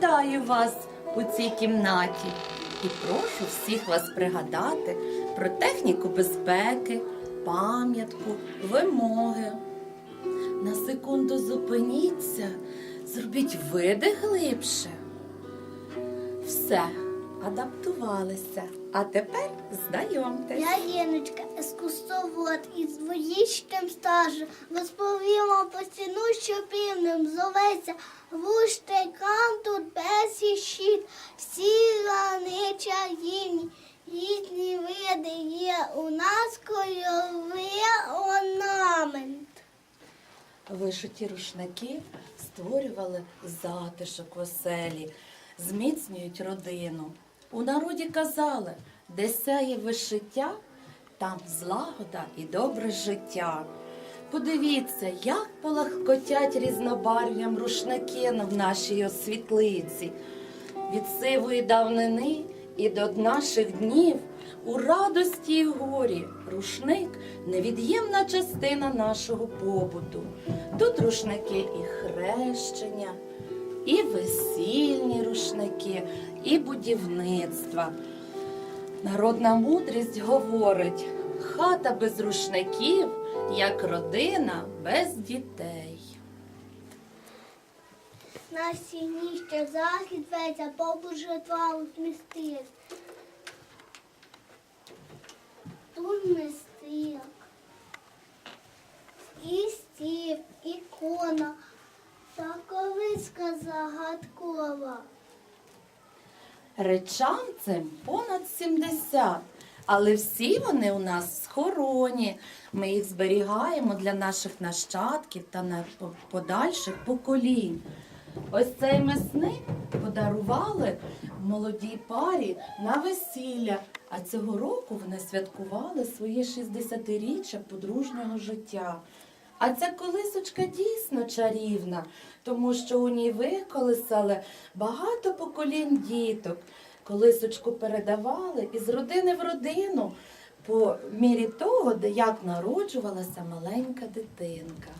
вітаю вас у цій кімнаті і прошу всіх вас пригадати про техніку безпеки, пам'ятку, вимоги. На секунду зупиніться, зробіть видих глибше. Все, адаптувалися. А тепер знайомтесь. Я Єночка, ескурсовод із двоїчним стажем. Розповім вам про ціну, що півнем зоветься. Вуштекам тут без щит. Всі лани чарівні. Різні види є у нас кольоровий орнамент. Вишиті рушники створювали затишок в оселі, зміцнюють родину. У народі казали, де сяє вишиття, там злагода і добре життя. Подивіться, як полахкотять різнобарв'ям рушники в нашій освітлиці. Від сивої давнини і до наших днів у радості й горі рушник невід'ємна частина нашого побуту. Тут рушники і хрещення, і весільні рушники, і будівництва. Народна мудрість говорить: хата без рушників, як родина без дітей. На стіні ще захід веться, побут житва усмістив. Тут Речам цим понад 70, але всі вони у нас схороні. Ми їх зберігаємо для наших нащадків та на подальших поколінь. Ось цей месник подарували молодій парі на весілля, а цього року вони святкували своє 60-річчя подружнього життя. А ця колисочка дійсно чарівна, тому що у ній виколисали багато поколінь діток. Колисочку передавали із родини в родину по мірі того, де як народжувалася маленька дитинка.